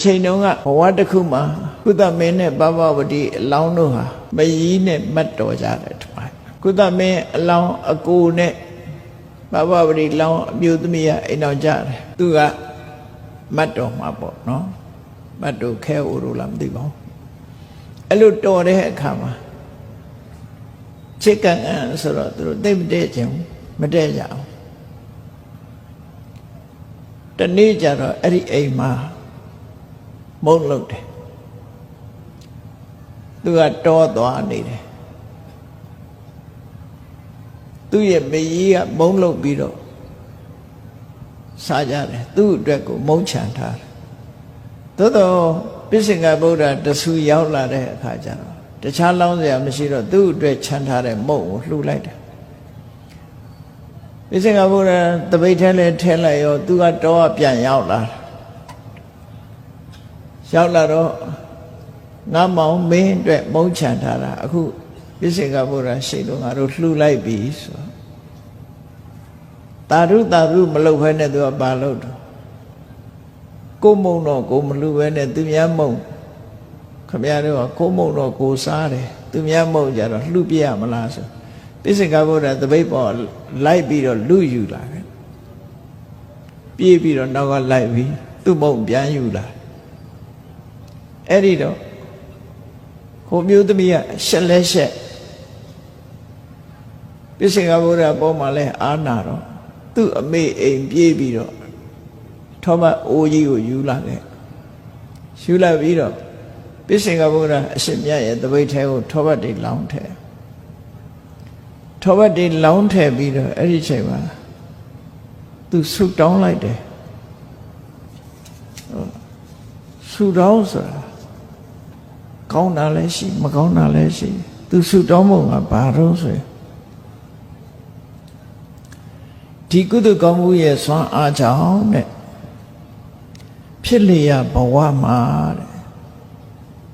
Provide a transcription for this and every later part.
ချိန်တုန်းကဘဝတစ်ခုမှာကုသမင်းနဲ့ပပဝတိအလောင်းတို့ဟာမယီးနဲ့မတ်တော်ကြတယ်တပါးကုသမင်းအလောင်းအကိုနဲ့ပပဝတိလောင်းအမျိုးသမီးကအိမ်တော်ကြတယ်သူကမတ်တော်မှာပေါ့နော်မတ်တော်ခဲအိုလိုလားမသိပါဘူးအဲ့လိုတော်တဲ့အခါမှာချစ်ကန်ကန်ဆိုတော့သူတို့သိမတဲ့ခြင်းမတဲ့ကြအောင်တနေ့ကျတော့အဲ့ဒီအိမ်မှာ မုန်းလို့တယ်သူကတောသွားနေတယ်သူ့ရဲ့မကြီးကမုန်းလို့ပြီးတော့စားကြတယ်သူ့အတွက်ကိုမုန်းချန်ထားတယ်သို့တော့ပိစိကဗုဒ္ဓတဆူရောက်လာတဲ့အခါကျတော့တခြားလောင်းစရာမရှိတော့သူ့အတွက်ချန်ထားတဲ့မုံကိုလှူလိုက်တယ်ပိစိကဗုဒ္ဓတပိတ်ထဲလဲထဲလိုက်ရောသူကတောကပြန်ရောက်လာတယ် ရောက်လာတော့ငါမောင်မင်းအတွက်မုန်းချန်ထားတာအခုပိစိကဗုဒ္ဓရှိလို့ငါတို့လှူလိုက်ပြီဆိုတာရုတာရုမလုပ်ဖဲနဲ့သူကပါလို့တော့ကိုမုံတော့ကိုမလှူပဲနဲ့သူများမုံခမရတို့ကကိုမုံတော့ကိုစားတယ်သူများမုံကြတော့လှူပြရမလားဆိုပိစိကဗုဒ္ဓတပိတ်ပေါ်လိုက်ပြီးတော့လူယူလာတယ်ပြေးပြီးတော့နောက်ကလိုက်ပြီးသူ့မုံပြန်ယူလာ အဲ့ဒီတော့ဟိုမျိုးသမီးကရှက်လဲရှက်ပိစိကဗုဒ္ဓပေါ်မှာလဲအာနာတော့သူ့အမေအိမ်ပြေးပြီးတော့ထောမအိုးကြီးကိုယူလာခဲ့ယူလာပြီးတော့ပိစိကဗုဒ္ဓအရှင်မြတ်ရဲ့တပိတ်ထဲကိုထောဘတ်တွေလောင်းထဲထောဘတ်တွေလောင်းထဲပြီးတော့အဲ့ဒီချိန်မှာသူဆုတောင်းလိုက်တယ်ဆုတောင်းဆိုတာ ကောင်းတာလည်းရှိမကောင်းတာလည်းရှိသူဆုတောင်းဖို့ကဘာလို့ဆိုရင်ဒီကုသကောင်းမှုရဲ့ဆွမ်းအားကြောင့်တဲ့ဖြစ်လျက်ဘဝမှာတဲ့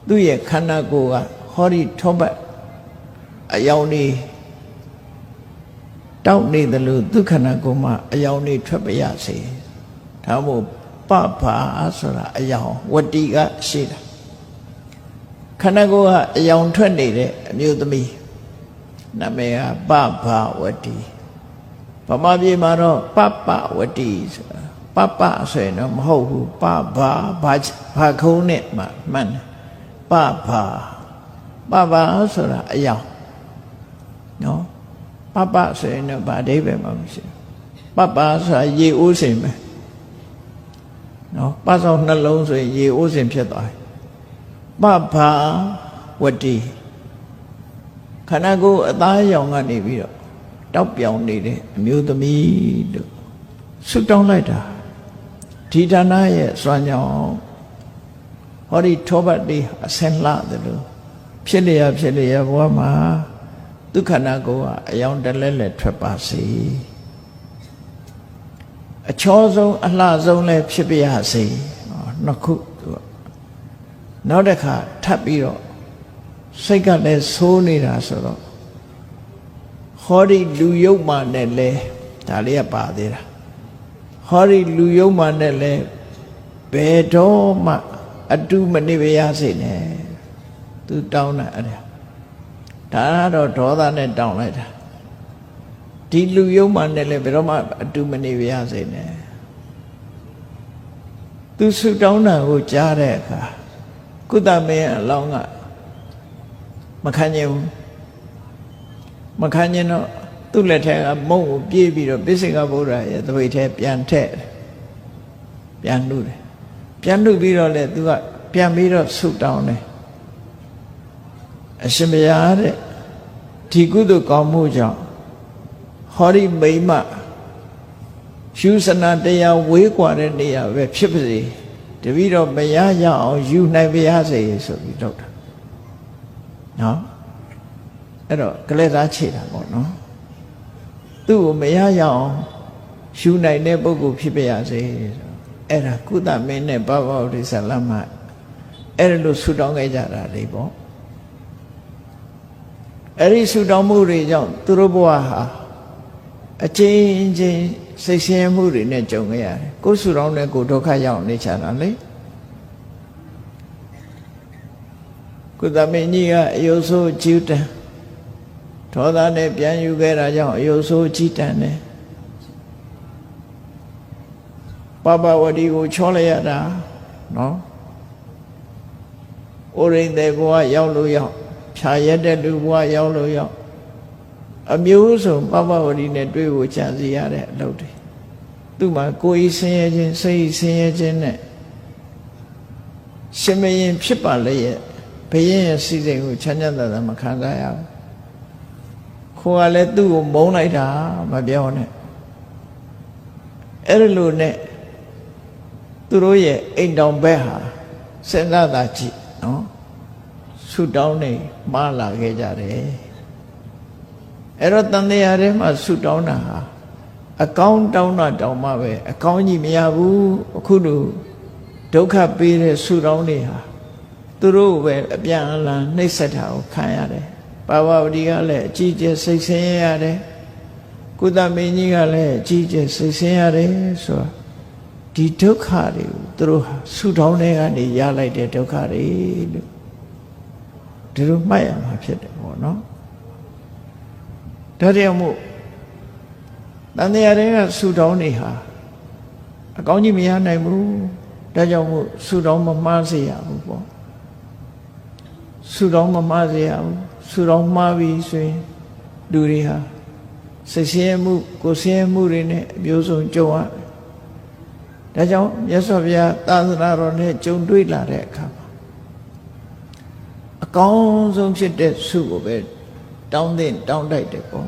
သူ့ရဲ့ခန္ဓာကိုယ်ကဟောဒီထောပတ်အယောင်နေတောက်နေတယ်လို့သူခန္ဓာကိုယ်မှာအယောင်နေထွက်ပြရစေဒါမို့ပပဆိုတာအယောင်ဝတ္တိကရှိတာ ခန္ဓာကိုယ်ကအယောင်ထွက်နေတဲ့အမျိုးသမီးနာမည်ကပပဝတ္တိဗမာပြည်မှာတော့ပပဝတ္တိဆိုတာပပဆိုရင်တော့မဟုတ်ဘူးပပဘာဘာခုံးနဲ့မှမှန်တယ်ပပပပဆိုတာအယောင်နော်ပပဆိုရင်တော့ဗာအဓိပ္ပာယ်မှမရှိဘူးပပဆိုတာရေအိုးစင်ပဲနော်ပဆောင်နှလုံးဆိုရင်ရေအိုးစင်ဖြစ်သွားတယ် ပပဝတ္တိခန္ဓာကိုယ်အသားအရောင်ကနေပြီးတော့တောက်ပြောင်နေတဲ့အမျိုးသမီးတို့ဆွတောင်းလိုက်တာဒီဌာနရဲ့စွမ်းကြောင့်ဟောဒီထောပတ်တေးအစင်လာတယ်လို့ဖြစ်လျက်ဖြစ်လျက်ဘဝမှာဒုက္ခနာကိုကအယောင်တလဲလဲထွက်ပါစေအချောဆုံးအလှဆုံးလဲဖြစ်ပြရစေနှစ်ခုသူက နောက်တစ်ခါထပ်ပြီးတော့စိတ်ကလည်းဆိုးနေတာဆိုတော့ဟောဒီလူယုတ်မှနဲ့လဲဒါလေးကပါသေးတာဟောဒီလူယုတ်မှနဲ့လဲဘယ်တော့မှ အတုမနေပါရစေနဲ့သူတောင်းတာအဲ့ဒါဒါကတော့ဒေါသနဲ့တောင်းလိုက်တာဒီလူယုံမှနဲ့လည်းဘယ်တော့မှအတူမနေပါရစေနဲ့သူဆုတောင်းတာကိုကြားတဲ့အခါ ကုသမင်းအလောင်းကမခံကျင်ဘူးမခံကျင်တော့သူ့လက်ထက်ကမုံကိုပြေးပြီးတော့ပိစိကဗုဒ္ဓရဲ့သပိတ်ထဲပြန်ထက်ပြန်လှုပ်တယ်ပြန်လှုပ်ပြီးတော့လေသူကပြန်ပြီးတော့ဆုတောင်းတယ်အရှင်ဘုရားတဲ့ဒီကုသိုလ်ကောင်းမှုကြောင့်ဟောဒီမိမ့်မရှုစနာတရားဝေးကွာတဲ့နေရာပဲဖြစ်ပါစေ။ တပည့်တော်မရရအောင်ယူနိုင်ပါရစေဆိုပြီးတော့တာနော်အဲ့တော့ကလေးသားခြေတာပေါ့နော်သူ့ကိုမရရအောင်ယူနိုင်တဲ့ပုဂ္ဂိုလ်ဖြစ်ပါရစေအဲ့ဒါကုသမင်းနဲ့ဘဘဝိသလမအဲ့ဒါလို့ဆူတောင်းခဲ့ကြတာလေပေါ့အဲ့ဒီဆူတောင်းမှုတွေကြောင့်သူတို့ဘဝဟာ အချင်းချင်းစိတ်ဆင်းရဲမှုတွေနဲ့ကြုံခဲ့ရတယ်ကိုယ်ဆူတောင်းတဲ့ကိုယ်ဒုက္ခရောက်နေချတာလေကုသမင်းကြီးကအယုဆိုးဂျူတန်ဒေါသနဲ့ပြန်ယူခဲ့တာကြောင့်အယုဆိုးကြီးတန်တယ်ပပဝတီကိုချောလိုက်ရတာနော်ဩရိန်တဲ့ဘဝရောက်လို့ရောက်ဖြာရက်တဲ့လူဘဝရောက်လို့ရောက် အမျိုးစုံပပဝတီနဲ့တွေ့ဖို့ကြံစီရတဲ့အလုပ်တွေသူ့မှာကိုယ်ဤဆင်းရဲခြင်းစိတ်ဤဆင်းရဲခြင်းနဲ့ရှင်မရင်ဖြစ်ပါလေရဲ့ဘယင်းရဲ့စီစဉ်ကိုချမ်းချမ်းသာသာမခံစားရဘူးခိုးကလည်းသူ့ကိုမုန်းလိုက်တာမပြောနဲ့အဲ့လိုနဲ့သူတို့ရဲ့အိမ်တောင်ဘက်ဟာစဉ်းစားတာကြည့်နော်ဆူတောင်းနေမှားလာခဲ့ကြတယ် အဲ့တော့တန်တရားထဲမှာဆူတောင်းတာဟာအကောင်းတောင်းတာတောင်းမှပဲအကောင်းကြီးမရဘူးအခုလိုဒုက္ခပေးတဲ့ဆူတောင်းတွေဟာသူတို့ပဲအပြန်အလှန်နှိပ်စက်တာကိုခံရတယ်ပါဝဝတီကလည်းအကြီးကျယ်စိတ်ဆင်းရဲရတယ်ကုသမင်းကြီးကလည်းအကြီးကျယ်စိတ်ဆင်းရတယ်ဆိုတော့ဒီဒုက္ခတွေကိုသူတို့ဟာဆူတောင်းတဲ့ကနေရလိုက်တဲ့ဒုက္ခတွေလို့ဒီလိုမှတ်ရမှာဖြစ်တယ်ပေါ့နော် ဒါကြောင့်မို့တန်တရားတွေကဆူတောင်းနေဟာအကောင်းကြီးမရနိုင်ဘူးဒါကြောင့်မို့ဆူတောင်းမမှားစေရဘူးပေါ့ဆူတောင်းမမှားစေရဘူးဆူတောင်းမှားပြီဆိုရင်လူတွေဟာစိတ်ဆင်းရဲမှုကိုယ်ဆင်းရဲမှုတွေနဲ့အမျိုးစုံကြုံရတယ်ဒါကြောင့်မြတ်စွာဘုရားသာသနာတော်နဲ့ကြုံတွေ့လာတဲ့အခါမှာအကောင်းဆုံးဖြစ်တဲ့ဆုကိုပဲ တောင်းတဲ့တောင်းတိုက်တယ်ပေါ့